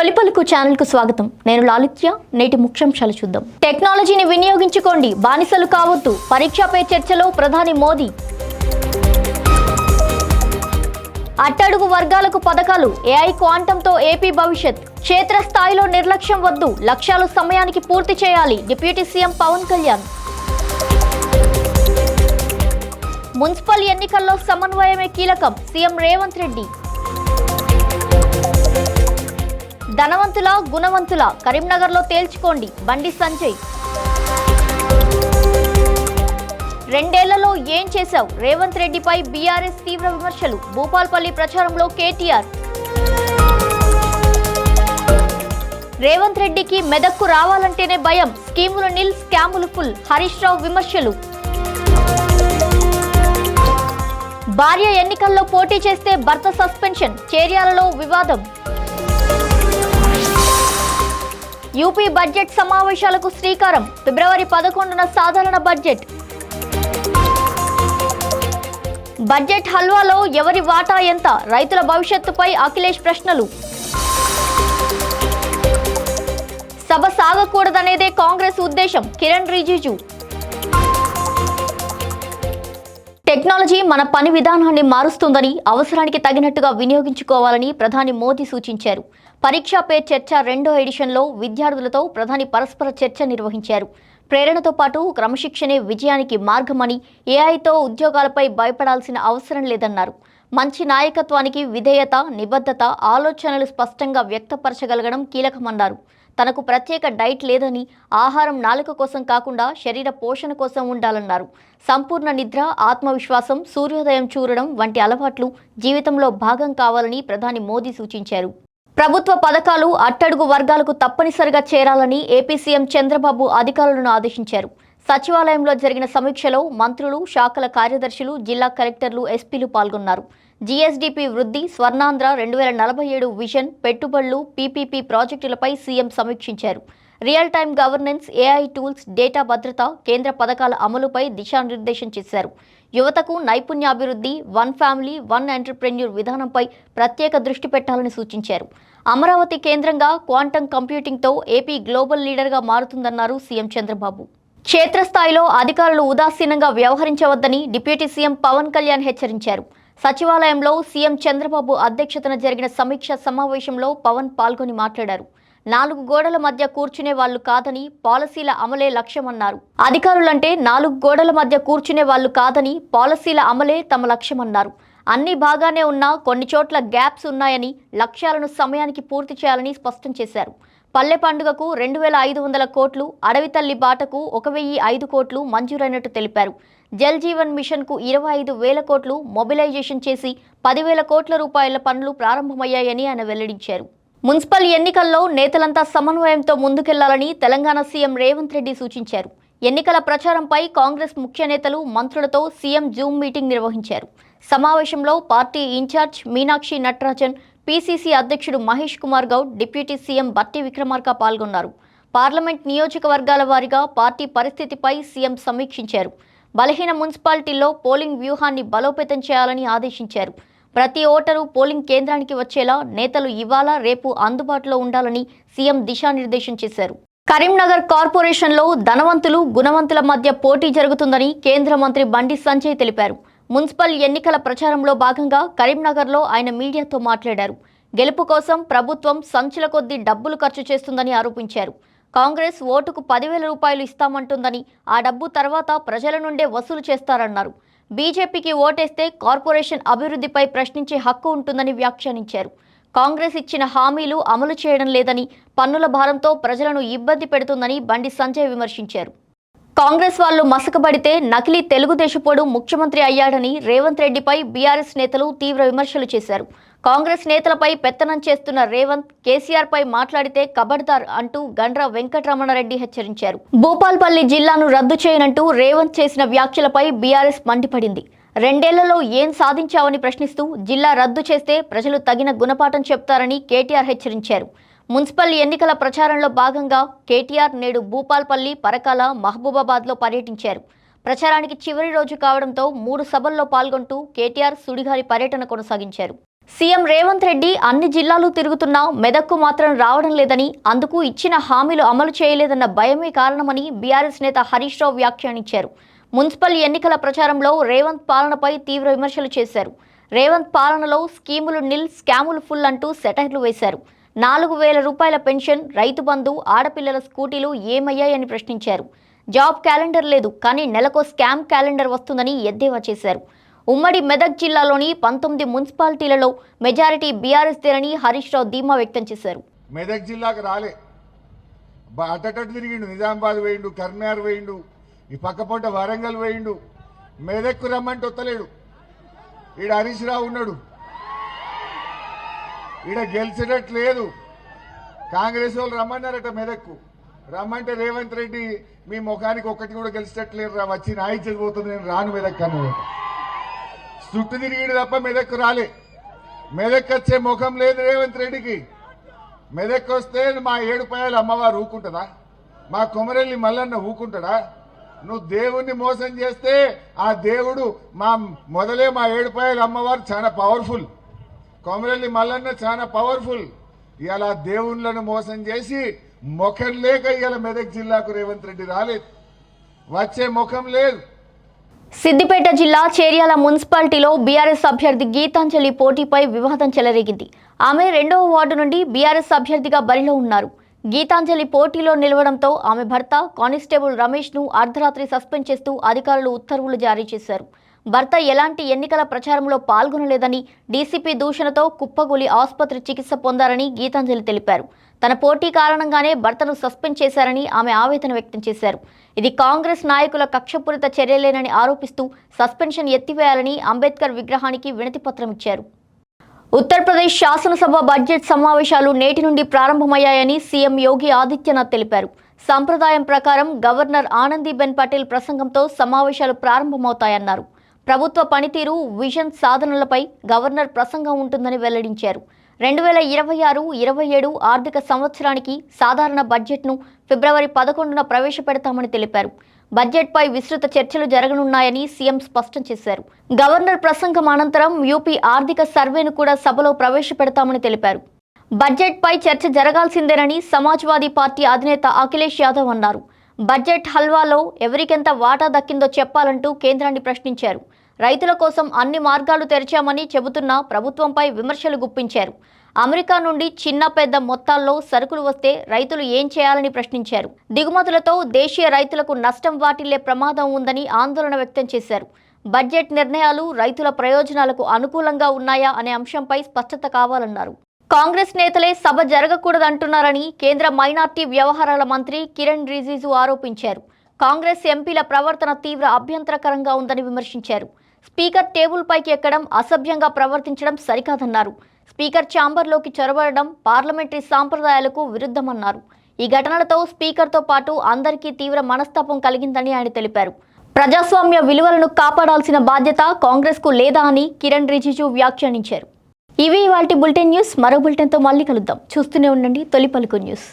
తొలిపలుకు ఛానల్కు స్వాగతం. నేను లాలిత్య నేటి ముఖ్యాంశాలు చూద్దాం. టెక్నాలజీని వినియోగించుకోండి. బానిసలు కావద్దు. పరీక్షపై చర్చలో ప్రధాని మోదీ. అట్టడుగు వర్గాలకు పథకాలు. ఏఐ క్వాంటంతో ఏపీ భవిష్యత్. క్షేత్రస్థాయిలో నిర్లక్ష్యం వద్దు. లక్ష్యాలు సమయానికి పూర్తి చేయాలి. Deputy CM Pawan Kalyan. Municipal ఎన్నికల్లో సమన్వయమే కీలకం. సీఎం రేవంత్ రెడ్డి. ధనవంతుల గుణవంతుల కరీంనగర్లో తేల్చుకోండి. బండి సంజయ్. రెండేళ్ళలో ఏం చేశావు? రేవంత్ రెడ్డిపై బీఆర్ఎస్ తీవ్ర విమర్శలు. భూపాల్పల్లి ప్రచారంలో కేటీఆర్. రేవంత్ రెడ్డికి మెదక్కు రావాలంటేనే భయం. స్కీములు నిల్ స్కాములు ఫుల్. హరీష్ రావు విమర్శలు. భార్య ఎన్నికల్లో పోటీ చేస్తే భర్త సస్పెన్షన్. చేర్యాలలో వివాదం. యూపీ బడ్జెట్ సమావేశాలకు శ్రీకారం. ఫిబ్రవరి పదకొండున సాధారణ బడ్జెట్. బడ్జెట్ హల్వాలో ఎవరి వాటా ఎంత? రైతుల భవిష్యత్తుపై అఖిలేష్ ప్రశ్నలు. సభ సాగకూడదనేదే కాంగ్రెస్ ఉద్దేశం కిరణ్ రిజిజు. టెక్నాలజీ మన పని విధానాన్ని మారుస్తుందని అవసరానికి తగినట్టుగా వినియోగించుకోవాలని ప్రధాని మోదీ సూచించారు. పరీక్షా పే చర్చ రెండో ఎడిషన్లో విద్యార్థులతో ప్రధాని పరస్పర చర్చ నిర్వహించారు. ప్రేరణతో పాటు క్రమశిక్షణే విజయానికి మార్గమని ఏఐతో ఉద్యోగాలపై భయపడాల్సిన అవసరం లేదన్నారు. మంచి నాయకత్వానికి విధేయత నిబద్ధత ఆలోచనలు స్పష్టంగా వ్యక్తపరచగలగడం కీలకమన్నారు. తనకు ప్రత్యేక డైట్ లేదని ఆహారం నాలుక కోసం కాకుండా శరీర పోషణ కోసం ఉండాలన్నారు. సంపూర్ణ నిద్ర ఆత్మవిశ్వాసం సూర్యోదయం చూడడం వంటి అలవాట్లు జీవితంలో భాగం కావాలని ప్రధాని మోదీ సూచించారు. ప్రభుత్వ పథకాలు అట్టడుగు వర్గాలకు తప్పనిసరిగా చేరాలని ఏపీ సీఎం చంద్రబాబు అధికారులను ఆదేశించారు. సచివాలయంలో జరిగిన సమీక్షలో మంత్రులు శాఖల కార్యదర్శులు జిల్లా కలెక్టర్లు ఎస్పీలు పాల్గొన్నారు. జీఎస్డీపీ వృద్ధి స్వర్ణాంధ్ర రెండు వేల నలభై ఏడు విజన్ పెట్టుబడులు పీపీపీ ప్రాజెక్టులపై సీఎం సమీక్షించారు. Real time governance AI tools data భద్రత కేంద్ర పథకాల అమలుపై దిశానిర్దేశం చేశారు. యువతకు నైపుణ్యాభివృద్ధి వన్ ఫ్యామిలీ వన్ ఎంటర్ప్రెన్యూర్ విధానంపై ప్రత్యేక దృష్టి పెట్టాలని సూచించారు. అమరావతి కేంద్రంగా క్వాంటం కంప్యూటింగ్తో ఏపీ గ్లోబల్ లీడర్గా మారుతుందన్నారు సీఎం చంద్రబాబు. క్షేత్రస్థాయిలో అధికారులు ఉదాసీనంగా వ్యవహరించవద్దని డిప్యూటీ సీఎం పవన్ కళ్యాణ్ హెచ్చరించారు. సచివాలయంలో సీఎం చంద్రబాబు అధ్యక్షతన జరిగిన సమీక్ష సమావేశంలో పవన్ పాల్గొని మాట్లాడారు. నాలుగు గోడల మధ్య కూర్చునే వాళ్ళు కాదని పాలసీల అమలే లక్ష్యమన్నారు. అధికారులంటే నాలుగు గోడల మధ్య కూర్చునే వాళ్ళు కాదని పాలసీల అమలే తమ లక్ష్యమన్నారు. అన్ని బాగానే ఉన్నా కొన్ని చోట్ల గ్యాప్స్ ఉన్నాయని లక్ష్యాలను సమయానికి పూర్తి చేయాలని స్పష్టం చేశారు. పల్లె పండుగకు రెండు వేల ఐదు వందల కోట్లు అడవి తల్లి బాటకు ఒక వెయ్యి ఐదు కోట్లు మంజూరైనట్టు తెలిపారు. జల్ జీవన్ మిషన్కు ఇరవై ఐదు వేల కోట్లు మొబిలైజేషన్ చేసి పదివేల కోట్ల రూపాయల పనులు ప్రారంభమయ్యాయని ఆయన వెల్లడించారు. మున్సిపల్ ఎన్నికల్లో నేతలంతా సమన్వయంతో ముందుకెళ్ళాలని తెలంగాణ సీఎం రేవంత్ రెడ్డి సూచించారు. ఎన్నికల ప్రచారంపై కాంగ్రెస్ ముఖ్య నేతలు మంత్రులతో సీఎం జూమ్ మీటింగ్ నిర్వహించారు. సమావేశంలో party incharge Meenakshi Natarajan PCC అధ్యక్షుడు మహేష్ కుమార్ గౌడ్ డిప్యూటీ సీఎం బట్టి విక్రమార్క పాల్గొన్నారు. పార్లమెంట్ నియోజకవర్గాల వారీగా పార్టీ పరిస్థితిపై సీఎం సమీక్షించారు. బలహీన మున్సిపాలిటీల్లో పోలింగ్ వ్యూహాన్ని బలోపేతం చేయాలని ఆదేశించారు. ప్రతి ఓటరు పోలింగ్ కేంద్రానికి వచ్చేలా నేతలు ఇవాళ రేపు అందుబాటులో ఉండాలని సీఎం దిశానిర్దేశం చేశారు. కరీంనగర్ కార్పొరేషన్లో ధనవంతులు గుణవంతుల మధ్య పోటీ జరుగుతుందని కేంద్ర మంత్రి బండి సంజయ్ తెలిపారు. మున్సిపల్ ఎన్నికల ప్రచారంలో భాగంగా కరీంనగర్లో ఆయన మీడియాతో మాట్లాడారు. గెలుపు కోసం ప్రభుత్వం సంచుల కొద్దీ డబ్బులు ఖర్చు చేస్తుందని ఆరోపించారు. కాంగ్రెస్ ఓటుకు పదివేల రూపాయలు ఇస్తామంటుందని ఆ డబ్బు తర్వాత ప్రజల నుండే వసూలు చేస్తారన్నారు. బీజేపీకి ఓటేస్తే కార్పొరేషన్ అభివృద్ధిపై ప్రశ్నించే హక్కు ఉంటుందని వ్యాఖ్యానించారు. కాంగ్రెస్ ఇచ్చిన హామీలు అమలు చేయడం లేదని పన్నుల భారంతో ప్రజలను ఇబ్బంది పెడుతుందని బండి సంజయ్ విమర్శించారు. కాంగ్రెస్ వాళ్ళు మసకబడితే నకిలీ తెలుగుదేశపోడు ముఖ్యమంత్రి అయ్యాడని రేవంత్ రెడ్డిపై బీఆర్ఎస్ నేతలు తీవ్ర విమర్శలు చేశారు. కాంగ్రెస్ నేతలపై పెత్తనం చేస్తున్న రేవంత్ కేసీఆర్పై మాట్లాడితే కబడ్దార్ అంటూ గండ్ర వెంకటరమణారెడ్డి హెచ్చరించారు. భూపాల్పల్లి జిల్లాను రద్దు చేయనంటూ రేవంత్ చేసిన వ్యాఖ్యలపై బీఆర్ఎస్ మండిపడింది. రెండేళ్ళలో ఏం సాధించావని ప్రశ్నిస్తూ జిల్లా రద్దు చేస్తే ప్రజలు తగిన గుణపాఠం చెప్తారని కేటీఆర్ హెచ్చరించారు. మున్సిపల్ ఎన్నికల ప్రచారంలో భాగంగా కేటీఆర్ నేడు భూపాల్పల్లి పరకాల మహబూబాబాద్లో పర్యటించారు. ప్రచారానికి చివరి రోజు కావడంతో మూడు సభల్లో పాల్గొంటూ కేటీఆర్ సుడిగాలి పర్యటన కొనసాగించారు. సీఎం రేవంత్ రెడ్డి అన్ని జిల్లాలు తిరుగుతున్నా మెదక్కు మాత్రం రావడం లేదని అందుకు ఇచ్చిన హామీలు అమలు చేయలేదన్న భయమే కారణమని బీఆర్ఎస్ నేత హరీష్ రావు వ్యాఖ్యానించారు. మున్సిపల్ ఎన్నికల ప్రచారంలో రేవంత్ పాలనపై తీవ్ర విమర్శలు చేశారు. రేవంత్ పాలనలో స్కీములు నిల్ స్కాములు ఫుల్ అంటూ సెటైర్లు వేశారు. నాలుగు వేల రూపాయల పెన్షన్ రైతు బంధు ఆడపిల్లల స్కూటీలు ఏమయ్యాయని ప్రశ్నించారు. జాబ్ క్యాలెండర్ లేదు కానీ నెలకో స్కామ్ క్యాలెండర్ వస్తుందని ఎద్దేవా చేశారు. ఉమ్మడి మెదక్ జిల్లాలోని పంతొమ్మిది మున్సిపాలిటీలలో మెజారిటీ బీఆర్ఎస్ దేనని హరీష్ రావు ధీమా వ్యక్తం చేశారు. మెదక్ జిల్లాకు రాలే. బ- తిరిగిండు నిజామాబాద్ వేయిండు కర్నార్ వేయిండు ఈ పక్కపొంట వరంగల్ వేయిండు మెదక్కు రమ్మంటే వత్తలేడు ఈడ హరీష్ రావు ఉన్నాడు. ఈడ గెలిచినట్లేదు. లేదు కాంగ్రెస్ వాళ్ళు రమ్మన్నారట మెదక్కు. రమ్మంటే రేవంత్ రెడ్డి మీ ముఖానికి ఒక్కటి కూడా గెలిచినట్లేదు రా వచ్చి నాయి చదిపోతుంది నేను రాను మెదక్ అన్నదట చుట్టు తిరిగిడు తప్ప మెదక్కు రాలే. మెదక్ వచ్చే ముఖం లేదు రేవంత్ రెడ్డికి. మెదక్ వస్తే మా ఏడుపాయలు అమ్మవారు ఊకుంటుందా? మా కొమరెల్లి మల్లన్న ఊకుంటాడా? నువ్వు దేవుణ్ణి మోసం చేస్తే ఆ దేవుడు మా మొదలే మా ఏడుపాయలు అమ్మవారు చాలా పవర్ఫుల్ కొమరెల్లి మల్లన్న చాలా పవర్ఫుల్ ఇలా దేవుళ్ళను మోసం చేసి ముఖం లేక ఇవాళ మెదక్ జిల్లాకు రేవంత్ రెడ్డి రాలేదు. వచ్చే ముఖం లేదు. సిద్దిపేట జిల్లా చేర్యాల మున్సిపాలిటీలో బీఆర్ఎస్ అభ్యర్థి గీతాంజలి పోటీపై వివాదం చెలరేగింది. ఆమె రెండవ వార్డు నుండి బీఆర్ఎస్ అభ్యర్థిగా బరిలో ఉన్నారు. గీతాంజలి పోటీలో నిలవడంతో ఆమె భర్త కానిస్టేబుల్ రమేష్ను అర్ధరాత్రి సస్పెండ్ చేస్తూ అధికారులు ఉత్తర్వులు జారీ చేశారు. భర్త ఎలాంటి ఎన్నికల ప్రచారంలో పాల్గొనలేదని డీసీపీ దూషణతో కుప్పగూలి ఆసుపత్రి చికిత్స పొందారని గీతాంజలి తెలిపారు. తన పోటీ కారణంగానే భర్తను సస్పెండ్ చేశారని ఆమె ఆవేదన వ్యక్తం చేశారు. ఇది కాంగ్రెస్ నాయకుల కక్షపూరిత చర్యలేనని ఆరోపిస్తూ సస్పెన్షన్ ఎత్తివేయాలని అంబేద్కర్ విగ్రహానికి వినతిపత్రం ఇచ్చారు. ఉత్తరప్రదేశ్ శాసనసభ బడ్జెట్ సమావేశాలు నేటి నుండి ప్రారంభమయ్యాయని సీఎం యోగి ఆదిత్యనాథ్ తెలిపారు. సంప్రదాయం ప్రకారం గవర్నర్ ఆనందీబెన్ పటేల్ ప్రసంగంతో సమావేశాలు ప్రారంభమవుతాయన్నారు. ప్రభుత్వ పనితీరు విజన్ సాధనలపై గవర్నర్ ప్రసంగం ఉంటుందని వెల్లడించారు. రెండు వేల ఇరవై ఆరు ఇరవై ఏడు ఆర్థిక సంవత్సరానికి సాధారణ బడ్జెట్ను ఫిబ్రవరి పదకొండున ప్రవేశపెడతామని తెలిపారు. బడ్జెట్పై విస్తృత చర్చలు జరగనున్నాయని సీఎం స్పష్టం చేశారు. గవర్నర్ ప్రసంగం అనంతరం యూపీ ఆర్థిక సర్వేను కూడా సభలో ప్రవేశపెడతామని తెలిపారు. బడ్జెట్పై చర్చ జరగాల్సిందేనని సమాజ్వాదీ పార్టీ అధినేత అఖిలేష్ యాదవ్ అన్నారు. బడ్జెట్ హల్వాలో ఎవరికెంత వాటా దక్కిందో చెప్పాలంటూ కేంద్రాన్ని ప్రశ్నించారు. రైతుల కోసం అన్ని మార్గాలు తెరిచామని చెబుతున్న ప్రభుత్వంపై విమర్శలు గుప్పించారు. అమెరికా నుండి చిన్న పెద్ద మొత్తాల్లో సరుకులు వస్తే రైతులు ఏం చేయాలని ప్రశ్నించారు. దిగుమతులతో దేశీయ రైతులకు నష్టం వాటిల్లే ప్రమాదం ఉందని ఆందోళన వ్యక్తం చేశారు. బడ్జెట్ నిర్ణయాలు రైతుల ప్రయోజనాలకు అనుకూలంగా ఉన్నాయా అనే అంశంపై స్పష్టత కావాలన్నారు. కాంగ్రెస్ నేతలే సభ జరగకూడదంటున్నారని కేంద్ర మైనార్టీ వ్యవహారాల మంత్రి కిరణ్ రిజిజు ఆరోపించారు. కాంగ్రెస్ ఎంపీల ప్రవర్తన తీవ్ర అభ్యంతరకరంగా ఉందని విమర్శించారు. స్పీకర్ టేబుల్ పైకి ఎక్కడం అసభ్యంగా ప్రవర్తించడం సరికాదన్నారు. స్పీకర్ ఛాంబర్లోకి చొరబడడం పార్లమెంటరీ సాంప్రదాయాలకు విరుద్ధమన్నారు. ఈ ఘటనలతో స్పీకర్తో పాటు అందరికీ తీవ్ర మనస్తాపం కలిగిందని ఆయన తెలిపారు. ప్రజాస్వామ్య విలువలను కాపాడాల్సిన బాధ్యత కాంగ్రెస్కు లేదా అని కిరణ్ రిజిజు వ్యాఖ్యానించారు. ఇవి వాటి బులెటిన్ న్యూస్. మరో బులెటిన్తో మళ్ళీ కలుద్దాం. చూస్తూనే ఉండండి తొలి పలుకు న్యూస్.